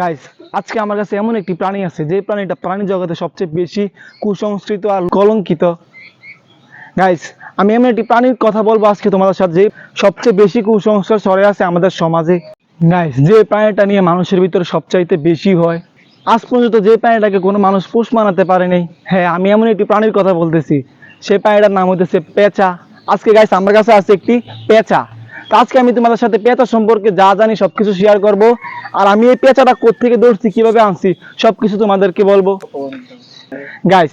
Guys আজকে আমার কাছে এমন একটি প্রাণী আছে, যে প্রাণীটা প্রাণী জগতে সবচেয়ে বেশি কুসংস্কৃত আর কলঙ্কিত। গাইস আমি এমন একটি প্রাণীর কথা বলব আজকে তোমাদের সাথে, যে সবচেয়ে বেশি কুসংস্কার ছড়ে আছে আমাদের সমাজে। গাইস যে প্রাণীটা নিয়ে মানুষের ভিতরে সবচাইতে বেশি হয়, আজ পর্যন্ত যে প্রাণীটাকে কোনো মানুষ পোষ মানাতে পারেনি। হ্যাঁ আমি এমন একটি প্রাণীর কথা বলতেছি সেই প্রাণীটার নাম হইতেছে পেঁচা। আজকে গাইস আমার কাছে আছে একটি পেঁচা। আজকে আমি তোমাদের সাথে পেঁচা সম্পর্কে যা জানি সবকিছু শেয়ার করব। আর আমি এই পেঁচাটা কোত্থেকে ধরছি কীভাবে আনছি সবকিছু তোমাদেরকে বলব। গাইস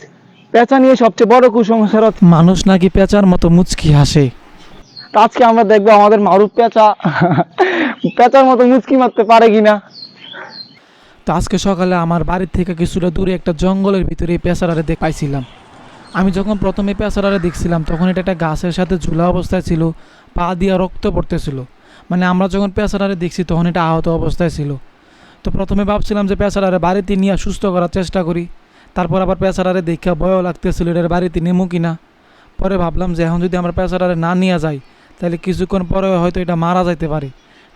পেঁচা নিয়ে সবচেয়ে বড় কুসংস্কার মানুষ নাকি পেঁচার মতো মুচকি হাসে? আজকে আমরা দেখব আমাদের মারুফ পেঁচা। পেঁচার মতো মুচকি মারতে পারে কিনা। তো আজকে সকালে আমার বাড়ির থেকে কিছুটা দূরে একটা জঙ্গলের ভিতরে এই পেঁচারারে দেখ পাইছিলাম। আমি যখন প্রথমে পেঁচারারে দেখছিলাম, তখন এটা একটা গাছের সাথে ঝুলা অবস্থায় ছিল, পা দিয়া রক্ত পড়তেছিল। মানে আমরা যখন পেঁচারারে দেখছি, তখন এটা আহত অবস্থায় ছিল। তো প্রথমে ভাবছিলাম যে পেঁচারারে বাড়িতে নিয়ে সুস্থ করার চেষ্টা করি। তারপর আবার পেঁচারারে দেখা ভয়ও লাগতেছিল, এটার বাড়িতে নেমু কিনা পরে ভাবলাম যে এখন যদি আমরা পেঁচারারে না নিয়ে যাই, তাহলে কিছুক্ষণ পরে হয়তো এটা মারা যাইতে পারে।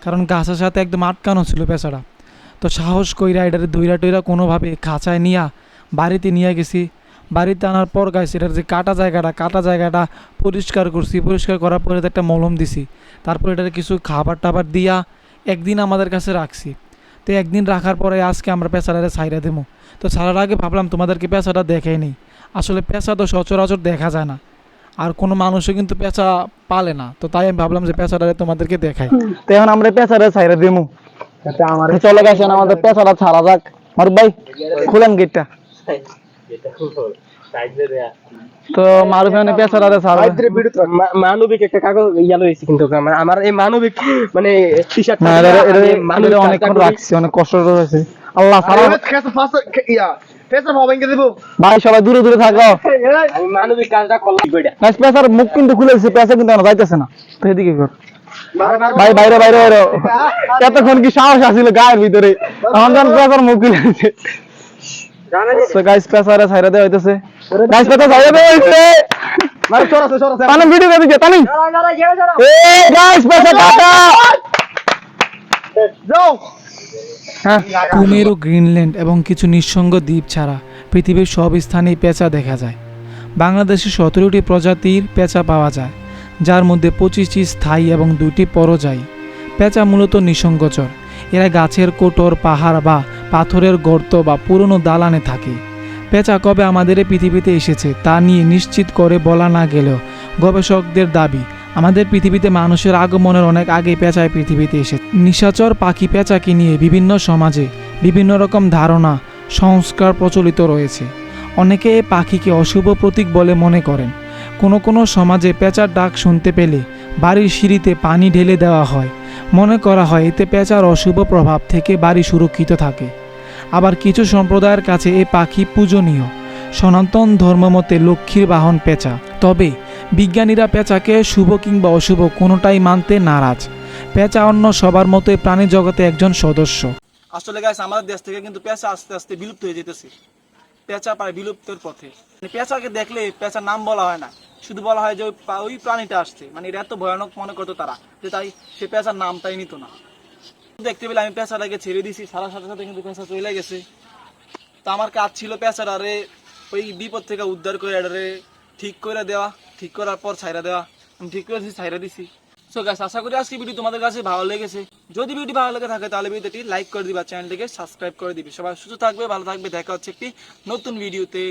কারণ গাছের সাথে একদম আটকানো ছিল পেঁচারা তো সাহস কইরা এটারে দইরা টইরা কোনোভাবে খাঁচায় নিয়া বাড়িতে নিয়ে গেছি। বাড়িতে আনার পর গাইছি এটার যে কাটা জায়গাটা কাটা জায়গাটা পরিষ্কার করছি। পরিষ্কার করার পরে একটা মলম দিছি। তারপর এটারে কিছু খাবার টাবার দিয়া একদিন আমাদের কাছে রাখছি। তো একদিন রাখার পরে আজকে আমরা পেঁচাটারে ছাইরা দেবো তো ছাড়ার আগে ভাবলাম তোমাদেরকে পেঁচাটা দেখাই নেই আসলে পেঁচা তো সচরাচর দেখা যায় না। আর কোনো মানুষও কিন্তু পেঁচা পালে না। তো তাই আমি ভাবলাম যে পেঁচাটারে তোমাদেরকে দেখাই। তো এখন আমরা পেঁচারে ছাইরা তো চলে গেছেন আমাদের পেঁচাটা ছাড়া যাক। মারুফ ভাই খুলেন গেটটা তো মা- মানবিক একটা কাগজ কিন্তু আমার। আমার এই মানবিক মানে টি শার্ট না এটা এটা এটা অনেকক্ষণ রাখছি অনেক কষ্ট হয়েছে আল্লাহ ছাড়া ভাই সবাই দূরে দূরে থাকো। মানবিক কাজটা করলাম। কইটা গাইস মুখ কিন্তু কিন্তু এখন যাইতেছে না। তো এদিকে কর। ভাই বাইরে বাইরে বাইরে। এতক্ষণ কি সাহস আছিল গায়ের ভিতরে? মুখ খুলে দিছে গাইস পেঁচারে ছাইরা দেওয়া হইতেছে। গাইস পেঁচা ছাইরা দেওয়া হইছে সরাসরি সরাসরি তানিম ভিডিও করে দিছে তানিম এ গাইস পেঁচা কাটা যাও। হ্যাঁ। কুমেরু গ্রিনল্যান্ড এবং কিছু নিঃসঙ্গ দ্বীপ ছাড়া পৃথিবীর সব স্থানেই পেঁচা দেখা যায়। বাংলাদেশে সতেরোটি প্রজাতির পেঁচা পাওয়া যায় যার মধ্যে পঁচিশটি স্থায়ী এবং দুইটি পরজায়ী। পেঁচা মূলত নিঃসঙ্গচর। এরা গাছের কোটর পাহাড় বা পাথরের গর্ত বা পুরনো দালানে থাকে। পেঁচা কবে আমাদের পৃথিবীতে এসেছে, তা নিয়ে নিশ্চিত করে বলা না গেলেও গবেষকদের দাবি, আমাদের পৃথিবীতে মানুষের আগমনের অনেক আগে পেঁচায় পৃথিবীতে এসে নিশাচর পাখি পেঁচাকে নিয়ে বিভিন্ন সমাজে বিভিন্ন রকম ধারণা, সংস্কার প্রচলিত রয়েছে। অনেকে এই পাখিকে অশুভ প্রতীক বলে মনে করেন। কোনো কোনো সমাজে পেঁচার ডাক শুনতে পেলে বাড়ির সিঁড়িতে পানি ঢেলে দেওয়া হয়। মনে করা হয় এতে পেঁচার অশুভ প্রভাব থেকে বাড়ি সুরক্ষিত থাকে। আবার কিছু সম্প্রদায়ের কাছে এই পাখি পূজনীয়। সনাতন ধর্মমতে লক্ষ্মীর বাহন পেঁচা। তবে বিজ্ঞানীরা পেঁচাকে শুভ কিংবা অশুভ কোনোটাই মানতে নারাজ। পেঁচা অন্য সবার মতোই প্রাণী জগতে একজন সদস্য। আসলে গাইস আমাদের দেশ থেকে কিন্তু পেঁচা আস্তে আস্তে বিলুপ্ত হয়ে যেতেছে। পেঁচা প্রায় বিলুপ্তের পথে। মানে পেঁচাকে দেখলে পেঁচার নাম বলা হয় না। শুধু বলা হয় যে ওই প্রাণীটা আসছে। মানে এটা এত ভয়ানক মনে করতো তারা, যে তাই সে পেঁচার নামটাই নিত না। দেখতে পেলে আমি পেঁচাটাকে ছেড়ে দিছি সারা সাথে সাথে কিন্তু পেঁচা চলে গেছে। তো আমার কাজ ছিল পেঁচাটারে ওই বিপদ থেকে উদ্ধার করে এটারে ঠিক করে দেওয়া, ঠিক করার পর ছাইরা দেওয়া। আমি ঠিক করে দিছি ছাইরা দিছি। সো গাইস আশা করি আজকে ভিডিও তোমাদের কাছে ভালো লেগেছে। যদি ভিডিও ভালো লেগে থাকে, তাহলে ভিডিওটি লাইক করে দিবা চ্যানেলটিকে সাবস্ক্রাইব করে দিবে। সবাই সুস্থ থাকবে, ভালো থাকবে। দেখা হচ্ছে একটি নতুন ভিডিওতে